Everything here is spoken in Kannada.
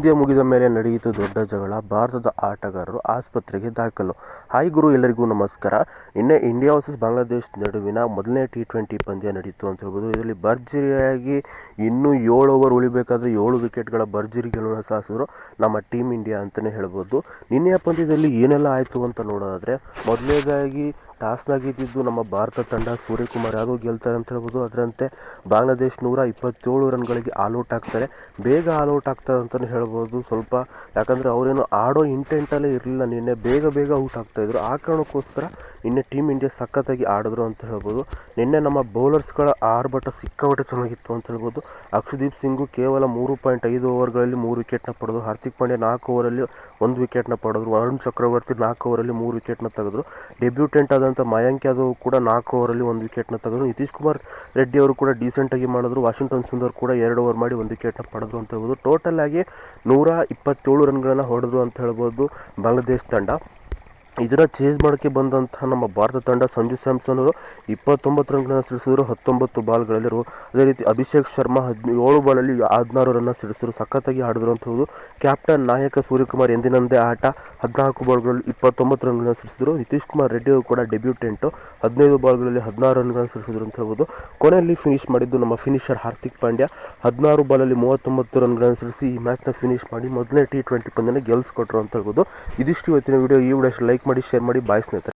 ಪಂದ್ಯ ಮುಗಿದ ಮೇಲೆ ನಡೆಯಿತು ದೊಡ್ಡ ಜಗಳ. ಭಾರತದ ಆಟಗಾರರು ಆಸ್ಪತ್ರೆಗೆ ದಾಖಲು. ಹಾಯ್ ಗುರು, ಎಲ್ಲರಿಗೂ ನಮಸ್ಕಾರ. ನಿನ್ನೆ ಇಂಡಿಯಾ ವರ್ಸಸ್ ಬಾಂಗ್ಲಾದೇಶ್ ನಡುವಿನ ಮೊದಲನೇ ಟಿ ಟ್ವೆಂಟಿ ಪಂದ್ಯ ನಡೆಯಿತು ಅಂತ ಹೇಳ್ಬೋದು. ಇದರಲ್ಲಿ ಭರ್ಜರಿಯಾಗಿ ಇನ್ನೂ ಏಳು ಓವರ್ ಉಳಿಬೇಕಾದ್ರೆ ಏಳು ವಿಕೆಟ್ಗಳ ಭರ್ಜರಿ ಗೆಲುವನ್ನು ಸಾಧಿಸಿದ್ರು ನಮ್ಮ ಟೀಮ್ ಇಂಡಿಯಾ ಅಂತಲೇ ಹೇಳ್ಬೋದು. ನಿನ್ನೆಯ ಪಂದ್ಯದಲ್ಲಿ ಏನೆಲ್ಲ ಆಯಿತು ಅಂತ ನೋಡೋದಾದರೆ ಮೊದಲನೇದಾಗಿ ಟಾಸ್ನಾಗ ಇದ್ದಿದ್ದು ನಮ್ಮ ಭಾರತ ತಂಡ ಸೂರ್ಯಕುಮಾರ್ ಯಾದವ್ ಗೆಲ್ತಾರೆ ಅಂತ ಹೇಳ್ಬೋದು. ಅದರಂತೆ ಬಾಂಗ್ಲಾದೇಶ್ ನೂರ ಇಪ್ಪತ್ತೇಳು ರನ್ಗಳಿಗೆ ಆಲ್ಔಟ್ ಆಗ್ತಾರೆ. ಬೇಗ ಆಲ್ಔಟ್ ಆಗ್ತಾರೆ ಅಂತಲೇ ಹೇಳ್ಬೋದು. ಸ್ವಲ್ಪ ಯಾಕಂದರೆ ಅವರೇನು ಆಡೋ ಇಂಟೆಂಟಲ್ಲೇ ಇರಲಿಲ್ಲ ನಿನ್ನೆ. ಬೇಗ ಬೇಗ ಔಟ್ ಆಗ್ತಾಯಿದ್ರು ಆ ಕಾರಣಕ್ಕೋಸ್ಕರ ನಿನ್ನೆ ಟೀಮ್ ಇಂಡಿಯಾ ಸಖತ್ತಾಗಿ ಆಡಿದ್ರು ಅಂತ ಹೇಳ್ಬೋದು. ನಿನ್ನೆ ನಮ್ಮ ಬೌಲರ್ಸ್ಗಳ ಆರ್ಭಟ ಸಿಕ್ಕಾಪಟ್ಟೆ ಚೆನ್ನಾಗಿತ್ತು ಅಂತ ಹೇಳ್ಬೋದು. ಅಕ್ಷದೀಪ್ ಸಿಂಗು ಕೇವಲ ಮೂರು ಪಾಯಿಂಟ್ ಐದು ಓವರ್ಗಳಲ್ಲಿ ಮೂರು ವಿಕೆಟ್ನ ಪಡೆದು ಹಾರ್ದಿಕ್ ಪಾಂಡ್ಯ ನಾಲ್ಕು ಓವರಲ್ಲಿ ಒಂದು ವಿಕೆಟ್ನ ಪಡೆದ್ರು. ಅರುಣ್ ಚಕ್ರವರ್ತಿ ನಾಲ್ಕು ಓವರಲ್ಲಿ ಮೂರು ವಿಕೆಟ್ನ ತೆಗೆದ್ರು. ಡೆಬ್ಯೂಟೆಂಟ್ ಆದಂಥ ಮಯಾಂಕ್ ಯಾದವ್ ಕೂಡ ನಾಲ್ಕು ಓವರಲ್ಲಿ ಒಂದು ವಿಕೆಟ್ನ ತೆಗೆದ್ರು. ನಿತೀಶ್ ಕುಮಾರ್ ರೆಡ್ಡಿ ಅವರು ಕೂಡ ಡೀಸೆಂಟಾಗಿ ಮಾಡಿದ್ರು. ವಾಷಿಂಗ್ಟನ್ ಸುಂದರ್ ಕೂಡ ಎರಡು ಓವರ್ ಮಾಡಿ ಒಂದು ವಿಕೆಟ್ನ ಪಡೆದ್ರು ಅಂತ ಹೇಳ್ಬೋದು. ಟೋಟಲ್ ಆಗಿ ನೂರ ಇಪ್ಪತ್ತೇಳು ರನ್ಗಳನ್ನು ಹೊಡೆದ್ರು ಅಂತ ಹೇಳ್ಬೋದು. ಬಾಂಗ್ಲಾದೇಶ್ ತಂಡ. ಇದನ್ನು ಚೇಸ್ ಮಾಡೋಕ್ಕೆ ಬಂದಂಥ ನಮ್ಮ ಭಾರತ ತಂಡ ಸಂಜು ಸ್ಯಾಮ್ಸನ್ ಅವರು ಇಪ್ಪತ್ತೊಂಬತ್ತು ರನ್ಗಳನ್ನು ಸಿಡಿಸಿದ್ರು, ಹತ್ತೊಂಬತ್ತು ಬಾಲ್ಗಳಲ್ಲಿರು ಅದೇ ರೀತಿ ಅಭಿಷೇಕ್ ಶರ್ಮಾ ಹದಿನೇಳು ಬಾಲಲ್ಲಿ ಹದಿನಾರು ರನ್ನ ಸಿಡಿಸಿದ್ರು, ಸಖತ್ತಾಗಿ ಆಡಿದ್ರು ಅಂತ ಕ್ಯಾಪ್ಟನ್ ನಾಯಕ ಸೂರ್ಯಕುಮಾರ್ ಎಂದಿನಂದೇ ಆಟ ಹದಿನಾಲ್ಕು ಬಾಲ್ಗಳಲ್ಲಿ ಇಪ್ಪತ್ತೊಂಬತ್ತು ರನ್ಗಳನ್ನು ಸಿಡಿಸಿದ್ರು. ನಿತೀಶ್ ಕುಮಾರ್ ರೆಡ್ಡಿ ಅವರು ಕೂಡ ಡೆಬ್ಯೂಟೆಂಟು ಹದಿನೈದು ಬಾಲ್ಗಳಲ್ಲಿ ಹದಿನಾರು ರನ್ಗಳನ್ನು ಸಿಡಿಸಿದ್ರು ಅಂತ ಹೇಳ್ಬೋದು. ಕೊನೆಯಲ್ಲಿ ಫಿನಿಶ್ ಮಾಡಿದ್ದು ನಮ್ಮ ಫಿನಿಷರ್ ಹಾರ್ದಿಕ್ ಪಾಂಡ್ಯ. ಹದಿನಾರು ಬಾಲಲ್ಲಿ ಮೂವತ್ತೊಂಬತ್ತು ರನ್ಗಳನ್ನು ಸಿಡಿಸಿ ಈ ಮ್ಯಾಚ್ನ ಫಿನಿಶ್ ಮಾಡಿ ಮೊದಲನೇ ಟಿ ಟ್ವೆಂಟಿ ಪಂದ್ಯನ ಗೆಲ್ಸ್ಕೊಟ್ರು ಅಂತ ಹೇಳ್ಬೋದು. ಇದಿಷ್ಟು ಇವತ್ತಿನ ವಿಡಿಯೋ ಈ ವಿಡಿಯೋ ಲೈಕ್ ಮಾಡಿ ಶೇರ್ ಮಾಡಿ ಬಾಯ್ ಸ್ನೇಹಿತರೆ.